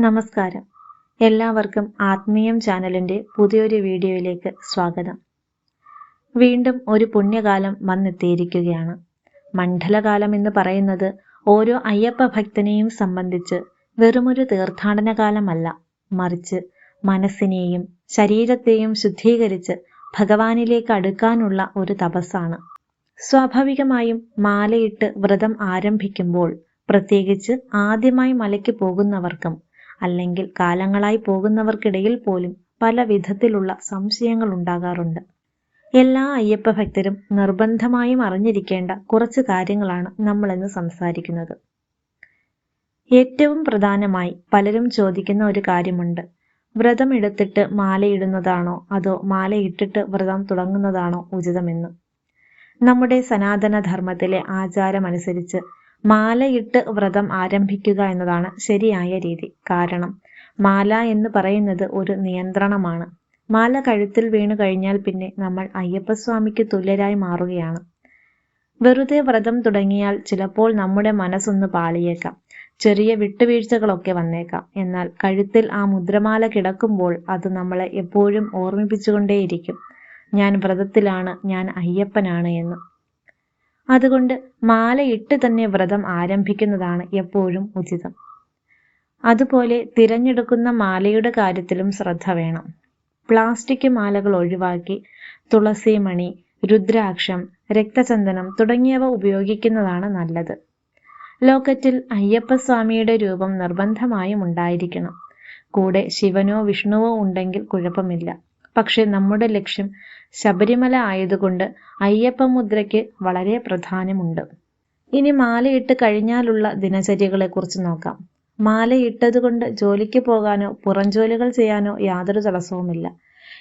നമസ്കാരം. എല്ലാവർക്കും ആത്മീയം ചാനലിന്റെ പുതിയൊരു വീഡിയോയിലേക്ക് സ്വാഗതം. വീണ്ടും ഒരു പുണ്യകാലം വന്നെത്തിയിരിക്കുകയാണ്. മണ്ഡലകാലം എന്ന് പറയുന്നത് ഓരോ അയ്യപ്പ ഭക്തനെയും സംബന്ധിച്ച് വെറുമൊരു തീർത്ഥാടന കാലമല്ല മറിച്ച് മനസ്സിനെയും ശരീരത്തെയും ശുദ്ധീകരിച്ച് ഭഗവാനിലേക്ക് അടുക്കാനുള്ള ഒരു തപസ്സാണ്. സ്വാഭാവികമായും മാലയിട്ട് വ്രതം ആരംഭിക്കുമ്പോൾ പ്രത്യേകിച്ച് ആദ്യമായി മലയ്ക്ക് പോകുന്നവർക്കും അല്ലെങ്കിൽ കാലങ്ങളായി പോകുന്നവർക്കിടയിൽ പോലും പല വിധത്തിലുള്ള സംശയങ്ങൾ ഉണ്ടാകാറുണ്ട്. എല്ലാ അയ്യപ്പ ഭക്തരും നിർബന്ധമായും അറിഞ്ഞിരിക്കേണ്ട കുറച്ച് കാര്യങ്ങളാണ് നമ്മൾ ഇന്ന് സംസാരിക്കുന്നത്. ഏറ്റവും പ്രധാനമായി പലരും ചോദിക്കുന്ന ഒരു കാര്യമുണ്ട്. വ്രതം എടുത്തിട്ട് മാലയിടുന്നതാണോ അതോ മാലയിട്ടിട്ട് വ്രതം തുടങ്ങുന്നതാണോ ഉചിതമെന്ന്. നമ്മുടെ സനാതന ധർമ്മത്തിലെ ആചാരമനുസരിച്ച് മാലയിട്ട് വ്രതം ആരംഭിക്കുക എന്നതാണ് ശരിയായ രീതി. കാരണം മാല എന്ന് പറയുന്നത് ഒരു നിയന്ത്രണമാണ്. മാല കഴുത്തിൽ വീണു കഴിഞ്ഞാൽ പിന്നെ നമ്മൾ അയ്യപ്പസ്വാമിക്ക് തുല്യരായി മാറുകയാണ്. വെറുതെ വ്രതം തുടങ്ങിയാൽ ചിലപ്പോൾ നമ്മുടെ മനസ്സൊന്ന് പാളിയേക്കാം. ചെറിയ വിട്ടുവീഴ്ചകളൊക്കെ വന്നേക്കാം. എന്നാൽ കഴുത്തിൽ ആ മുദ്രമാല കിടക്കുമ്പോൾ അത് നമ്മളെ എപ്പോഴും ഓർമ്മിപ്പിച്ചുകൊണ്ടേയിരിക്കും. ഞാൻ വ്രതത്തിലാണ് ഞാൻ അയ്യപ്പനാണ് എന്ന്. അതുകൊണ്ട് മാലയിട്ട് തന്നെ വ്രതം ആരംഭിക്കുന്നതാണ് എപ്പോഴും ഉചിതം. അതുപോലെ തിരഞ്ഞെടുക്കുന്ന മാലയുടെ കാര്യത്തിലും ശ്രദ്ധ വേണം. പ്ലാസ്റ്റിക് മാലകൾ ഒഴിവാക്കി തുളസി മണി രുദ്രാക്ഷം രക്തചന്ദനം തുടങ്ങിയവ ഉപയോഗിക്കുന്നതാണ് നല്ലത്. ലോക്കറ്റിൽ അയ്യപ്പസ്വാമിയുടെ രൂപം നിർബന്ധമായും ഉണ്ടായിരിക്കണം. കൂടെ ശിവനോ വിഷ്ണുവോ ഉണ്ടെങ്കിൽ കുഴപ്പമില്ല. പക്ഷെ നമ്മുടെ ലക്ഷ്യം ശബരിമല ആയതുകൊണ്ട് അയ്യപ്പ മുദ്രയ്ക്ക് വളരെ പ്രധാനമുണ്ട്. ഇനി മാലയിട്ട് കഴിഞ്ഞാലുള്ള ദിനചര്യകളെക്കുറിച്ച് നോക്കാം. മാലയിട്ടതുകൊണ്ട് ജോലിക്ക് പോകാനോ പുറംജോലികൾ ചെയ്യാനോ യാതൊരു തടസ്സവുമില്ല.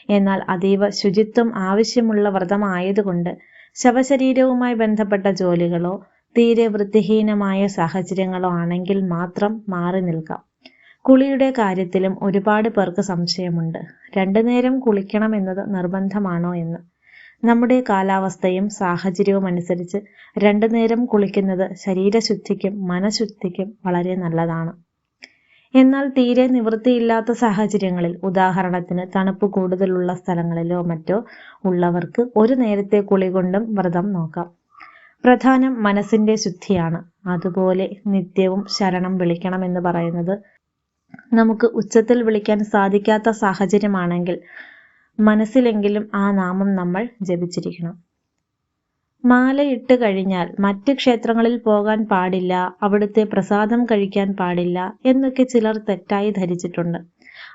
എന്നാൽ അതീവ ശുചിത്വം ആവശ്യമുള്ള വ്രതമായതുകൊണ്ട് ശവശരീരവുമായി ബന്ധപ്പെട്ട ജോലികളോ തീരെ വൃത്തിഹീനമായ സാഹചര്യങ്ങളോ ആണെങ്കിൽ മാത്രം മാറി നിൽക്കാം. കുളിയുടെ കാര്യത്തിലും ഒരുപാട് പേർക്ക് സംശയമുണ്ട്. രണ്ടു നേരം കുളിക്കണം എന്നത് നിർബന്ധമാണോ എന്ന്. നമ്മുടെ കാലാവസ്ഥയും സാഹചര്യവും അനുസരിച്ച് രണ്ടു നേരം കുളിക്കുന്നത് ശരീരശുദ്ധിക്കും മനഃശുദ്ധിക്കും വളരെ നല്ലതാണ്. എന്നാൽ തീരെ നിവൃത്തിയില്ലാത്ത സാഹചര്യങ്ങളിൽ ഉദാഹരണത്തിന് തണുപ്പ് കൂടുതലുള്ള സ്ഥലങ്ങളിലോ മറ്റോ ഉള്ളവർക്ക് ഒരു നേരത്തെ കുളി കൊണ്ടും വ്രതം നോക്കാം. പ്രധാനം മനസ്സിന്റെ ശുദ്ധിയാണ്. അതുപോലെ നിത്യവും ശരണം വിളിക്കണം എന്ന് പറയുന്നത് നമുക്ക് ഉച്ചത്തിൽ വിളിക്കാൻ സാധിക്കാത്ത സാഹചര്യമാണെങ്കിൽ മനസ്സിലെങ്കിലും ആ നാമം നമ്മൾ ജപിച്ചിരിക്കണം. മാലയിട്ട് കഴിഞ്ഞാൽ മറ്റ് ക്ഷേത്രങ്ങളിൽ പോകാൻ പാടില്ല അവിടുത്തെ പ്രസാദം കഴിക്കാൻ പാടില്ല എന്നൊക്കെ ചിലർ തെറ്റായി ധരിച്ചിട്ടുണ്ട്.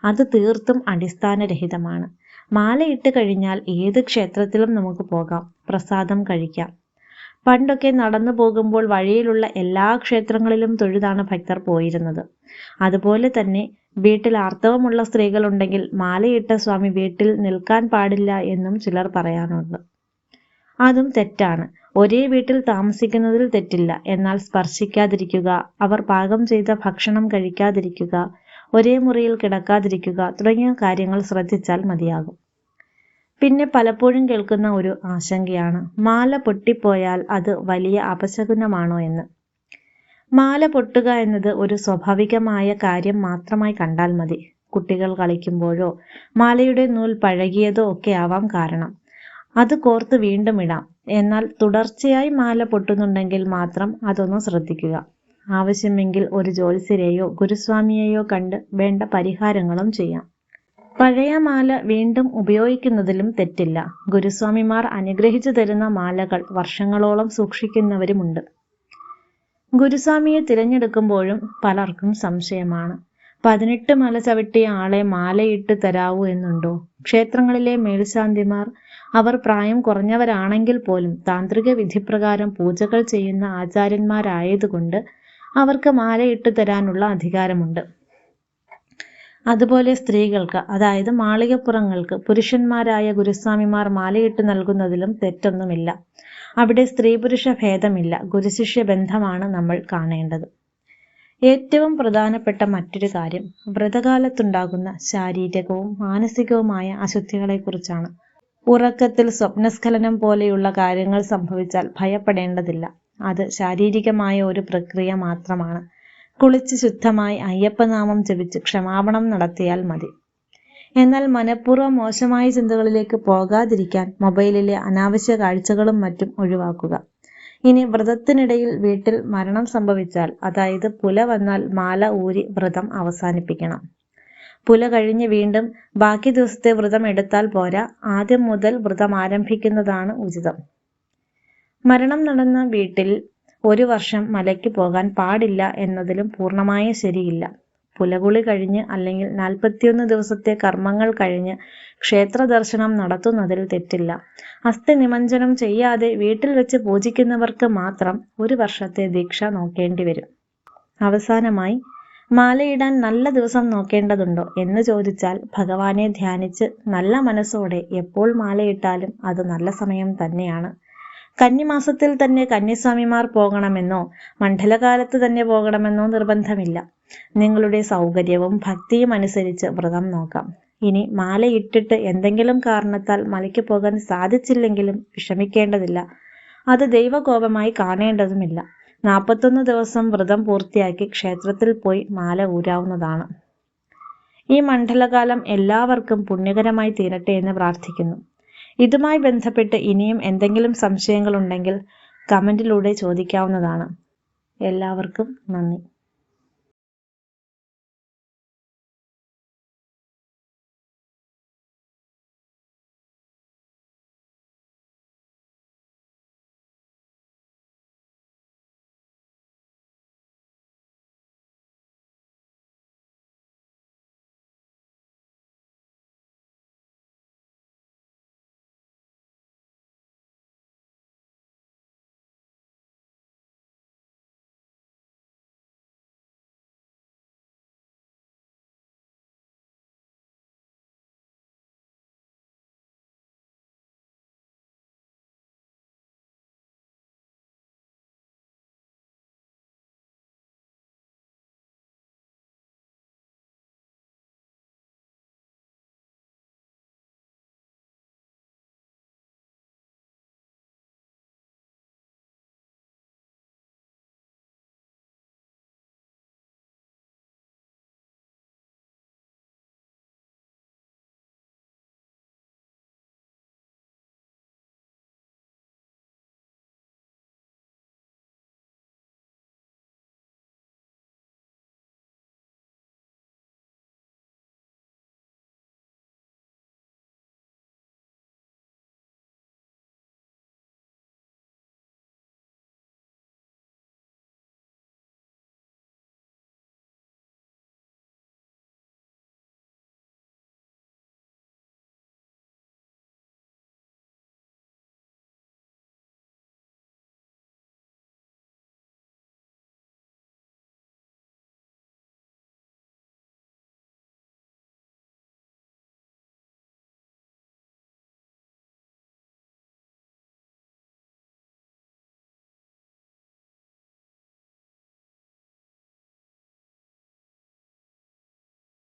അത് തീർത്തും അടിസ്ഥാനരഹിതമാണ്. മാലയിട്ട് കഴിഞ്ഞാൽ ഏത് ക്ഷേത്രത്തിലും നമുക്ക് പോകാം പ്രസാദം കഴിക്കാം. പണ്ടൊക്കെ നടന്നു പോകുമ്പോൾ വഴിയിലുള്ള എല്ലാ ക്ഷേത്രങ്ങളിലും തൊഴുതാണ് ഭക്തർ പോയിരുന്നത്. അതുപോലെ തന്നെ വീട്ടിൽ ആർത്തവമുള്ള സ്ത്രീകളുണ്ടെങ്കിൽ മാലയിട്ട സ്വാമി വീട്ടിൽ നിൽക്കാൻ പാടില്ല എന്നും ചിലർ പറയാനുണ്ട്. അതും തെറ്റാണ്. ഒരേ വീട്ടിൽ താമസിക്കുന്നതിൽ തെറ്റില്ല. എന്നാൽ സ്പർശിക്കാതിരിക്കുക അവർ പാകം ചെയ്ത ഭക്ഷണം കഴിക്കാതിരിക്കുക ഒരേ മുറിയിൽ കിടക്കാതിരിക്കുക തുടങ്ങിയ കാര്യങ്ങൾ ശ്രദ്ധിച്ചാൽ മതിയാകും. പിന്നെ പലപ്പോഴും കേൾക്കുന്ന ഒരു ആശങ്കയാണ്. മാല പൊട്ടിപ്പോയാൽ അത് വലിയ അപശകുനമാണോ എന്ന്. മാല പൊട്ടുക എന്നത് ഒരു സ്വാഭാവികമായ കാര്യം മാത്രമായി കണ്ടാൽ മതി. കുട്ടികൾ കളിക്കുമ്പോഴോ മാലയുടെ നൂൽ പഴകിയതോ ഒക്കെ ആവാം കാരണം. അത് കോർത്ത് വീണ്ടും ഇടാം. എന്നാൽ തുടർച്ചയായി മാല പൊട്ടുന്നുണ്ടെങ്കിൽ മാത്രം അതൊന്ന് ശ്രദ്ധിക്കുക. ആവശ്യമെങ്കിൽ ഒരു ജ്യോത്സ്യരെയോ ഗുരുസ്വാമിയെയോ കണ്ട് വേണ്ട പരിഹാരങ്ങളും ചെയ്യാം. പഴയ മാല വീണ്ടും ഉപയോഗിക്കുന്നതിലും തെറ്റില്ല. ഗുരുസ്വാമിമാർ അനുഗ്രഹിച്ചു തരുന്ന മാലകൾ വർഷങ്ങളോളം സൂക്ഷിക്കുന്നവരുമുണ്ട്. ഗുരുസ്വാമിയെ തിരഞ്ഞെടുക്കുമ്പോഴും പലർക്കും സംശയമാണ്. പതിനെട്ട് മല ചവിട്ടിയ ആളെ മാലയിട്ട് തരാവൂ എന്നുണ്ടോ? ക്ഷേത്രങ്ങളിലെ മേൽശാന്തിമാർ അവർ പ്രായം കുറഞ്ഞവരാണെങ്കിൽ പോലും താന്ത്രിക വിധിപ്രകാരം പൂജകൾ ചെയ്യുന്ന ആചാര്യന്മാരായതുകൊണ്ട് അവർക്ക് മാലയിട്ട് തരാനുള്ള അധികാരമുണ്ട്. അതുപോലെ സ്ത്രീകൾക്ക് അതായത് മാളികപ്പുറങ്ങൾക്ക് പുരുഷന്മാരായ ഗുരുസ്വാമിമാർ മാലയിട്ട് നൽകുന്നതിലും തെറ്റൊന്നുമില്ല. അവിടെ സ്ത്രീ പുരുഷ ഭേദമില്ല. ഗുരുശിഷ്യ ബന്ധമാണ് നമ്മൾ കാണേണ്ടത്. ഏറ്റവും പ്രധാനപ്പെട്ട മറ്റൊരു കാര്യം വ്രതകാലത്തുണ്ടാകുന്ന ശാരീരികവും മാനസികവുമായ അശുദ്ധികളെക്കുറിച്ചാണ്. ഉറക്കത്തിൽ സ്വപ്നസ്ഖലനം പോലെയുള്ള കാര്യങ്ങൾ സംഭവിച്ചാൽ ഭയപ്പെടേണ്ടതില്ല. അത് ശാരീരികമായ ഒരു പ്രക്രിയ മാത്രമാണ്. കുളിച്ച് ശുദ്ധമായി അയ്യപ്പനാമം ജപിച്ച് ക്ഷമാപണം നടത്തിയാൽ മതി. എന്നാൽ മനഃപൂർവം മോശമായ ചിന്തകളിലേക്ക് പോകാതിരിക്കാൻ മൊബൈലിലെ അനാവശ്യ കാഴ്ചകളും മറ്റും ഒഴിവാക്കുക. ഇനി വ്രതത്തിനിടയിൽ വീട്ടിൽ മരണം സംഭവിച്ചാൽ അതായത് പുല വന്നാൽ മാല ഊരി വ്രതം അവസാനിപ്പിക്കണം. പുല കഴിഞ്ഞ് വീണ്ടും ബാക്കി ദിവസത്തെ വ്രതം എടുത്താൽ പോരാ. ആദ്യം മുതൽ വ്രതം ആരംഭിക്കുന്നതാണ് ഉചിതം. മരണം നടന്ന വീട്ടിൽ ഒരു വർഷം മലയ്ക്ക് പോകാൻ പാടില്ല എന്നതിലും പൂർണമായ ശരിയില്ല. പുലകുളി കഴിഞ്ഞ് അല്ലെങ്കിൽ നാൽപ്പത്തിയൊന്ന് ദിവസത്തെ കർമ്മങ്ങൾ കഴിഞ്ഞ് ക്ഷേത്ര ദർശനം നടത്തുന്നതിൽ തെറ്റില്ല. അസ്ഥി നിമഞ്ജനം ചെയ്യാതെ വീട്ടിൽ വെച്ച് പൂജിക്കുന്നവർക്ക് മാത്രം ഒരു വർഷത്തെ ദീക്ഷ നോക്കേണ്ടി വരും. അവസാനമായി മാലയിടാൻ നല്ല ദിവസം നോക്കേണ്ടതുണ്ടോ എന്ന് ചോദിച്ചാൽ ഭഗവാനെ ധ്യാനിച്ച് നല്ല മനസ്സോടെ എപ്പോൾ മാലയിട്ടാലും അത് നല്ല സമയം തന്നെയാണ്. കന്നിമാസത്തിൽ തന്നെ കന്യസ്വാമിമാർ പോകണമെന്നോ മണ്ഡലകാലത്ത് തന്നെ പോകണമെന്നോ നിർബന്ധമില്ല. നിങ്ങളുടെ സൗകര്യവും ഭക്തിയും അനുസരിച്ച് വ്രതം നോക്കാം. ഇനി മാലയിട്ടിട്ട് എന്തെങ്കിലും കാരണത്താൽ മലയ്ക്ക് പോകാൻ സാധിച്ചില്ലെങ്കിലും വിഷമിക്കേണ്ടതില്ല. അത് ദൈവകോപമായി കാണേണ്ടതുമില്ല. നാൽപ്പത്തൊന്ന് ദിവസം വ്രതം പൂർത്തിയാക്കി ക്ഷേത്രത്തിൽ പോയി മാല ഊരാവുന്നതാണ്. ഈ മണ്ഡലകാലം എല്ലാവർക്കും പുണ്യകരമായി തീരട്ടെ എന്ന് പ്രാർത്ഥിക്കുന്നു. ഇതുമായി ബന്ധപ്പെട്ട് ഇനിയും എന്തെങ്കിലും സംശയങ്ങളുണ്ടെങ്കിൽ കമന്റിലൂടെ ചോദിക്കാവുന്നതാണ്. എല്ലാവർക്കും നന്ദി.